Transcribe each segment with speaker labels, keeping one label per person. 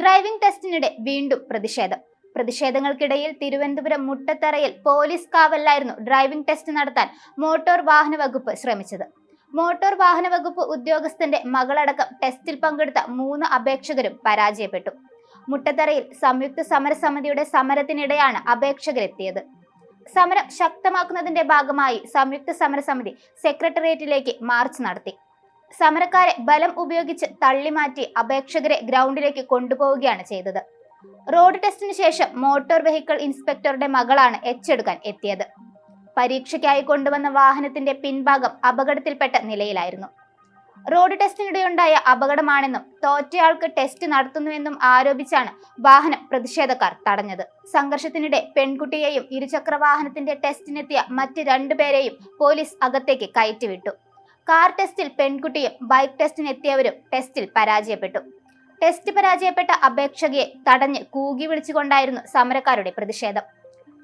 Speaker 1: Driving ടെസ്റ്റിനിടെ വീണ്ടും പ്രതിഷേധം. പ്രതിഷേധങ്ങൾക്കിടയിൽ തിരുവനന്തപുരം മുട്ടത്തറയിൽ പോലീസ് കാവലിലായിരുന്നു ഡ്രൈവിംഗ് ടെസ്റ്റ് നടത്താൻ മോട്ടോർ വാഹന വകുപ്പ് ശ്രമിച്ചത്. മോട്ടോർ വാഹന വകുപ്പ് ഉദ്യോഗസ്ഥന്റെ മകളടക്കം ടെസ്റ്റിൽ പങ്കെടുത്ത മൂന്ന് അപേക്ഷകരും പരാജയപ്പെട്ടു. മുട്ടത്തറയിൽ സംയുക്ത സമരസമിതിയുടെ സമരത്തിനിടെയാണ് അപേക്ഷകരെത്തിയത്. സമരം ശക്തമാക്കുന്നതിന്റെ ഭാഗമായി സംയുക്ത സമരസമിതി സെക്രട്ടേറിയറ്റിലേക്ക് മാർച്ച് നടത്തി. സമരക്കാരെ ബലം ഉപയോഗിച്ച് തള്ളിമാറ്റി അപേക്ഷകരെ ഗ്രൗണ്ടിലേക്ക് കൊണ്ടുപോവുകയാണ് ചെയ്തത്. റോഡ് ടെസ്റ്റിന് ശേഷം മോട്ടോർ വെഹിക്കിൾ ഇൻസ്പെക്ടറുടെ മകളാണ് എച്ചെടുക്കാൻ എത്തിയത്. പരീക്ഷയ്ക്കായി കൊണ്ടുവന്ന വാഹനത്തിന്റെ പിൻഭാഗം അപകടത്തിൽപ്പെട്ട നിലയിലായിരുന്നു. റോഡ് ടെസ്റ്റിനിടെയുണ്ടായ അപകടമാണെന്നും തോറ്റയാൾക്ക് ടെസ്റ്റ് നടത്തുന്നുവെന്നും ആരോപിച്ചാണ് വാഹനം പ്രതിഷേധക്കാർ തടഞ്ഞത്. സംഘർഷത്തിനിടെ പെൺകുട്ടിയെയും ഇരുചക്ര വാഹനത്തിന്റെ ടെസ്റ്റിനെത്തിയ മറ്റ് രണ്ടുപേരെയും പോലീസ് അകത്തേക്ക് കയറ്റിവിട്ടു. കാർ ടെസ്റ്റിൽ പെൺകുട്ടിയും ബൈക്ക് ടെസ്റ്റിനെത്തിയവരും ടെസ്റ്റിൽ പരാജയപ്പെട്ടു. ടെസ്റ്റ് പരാജയപ്പെട്ട അപേക്ഷകയെ തടഞ്ഞ് കൂകി വിളിച്ചുകൊണ്ടായിരുന്നു സമരക്കാരുടെ പ്രതിഷേധം.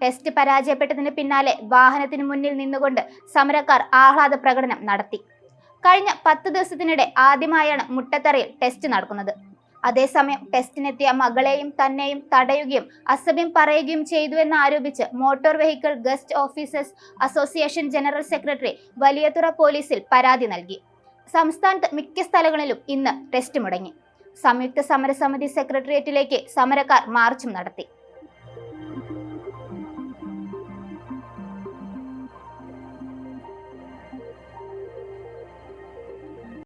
Speaker 1: ടെസ്റ്റ് പരാജയപ്പെട്ടതിന് പിന്നാലെ വാഹനത്തിന് മുന്നിൽ നിന്നുകൊണ്ട് സമരക്കാർ ആഹ്ലാദ പ്രകടനം നടത്തി. കഴിഞ്ഞ പത്ത് ദിവസത്തിനിടെ ആദ്യമായാണ് മുട്ടത്തറയിൽ ടെസ്റ്റ് നടക്കുന്നത്. അതേസമയം ടെസ്റ്റിനെത്തിയ മകളെയും തന്നെയും തടയുകയും അസഭ്യം പറയുകയും ചെയ്തുവെന്ന് ആരോപിച്ച് motor vehicle guest officers association general secretary Valiyathura പോലീസിൽ പരാതി നൽകി. സംസ്ഥാനത്ത് മിക്ക സ്ഥലങ്ങളിലും ഇന്ന് ടെസ്റ്റ് മുടങ്ങി. സംയുക്ത സമരസമിതി സെക്രട്ടേറിയറ്റിലേക്ക് സമരക്കാർ മാർച്ചും നടത്തി.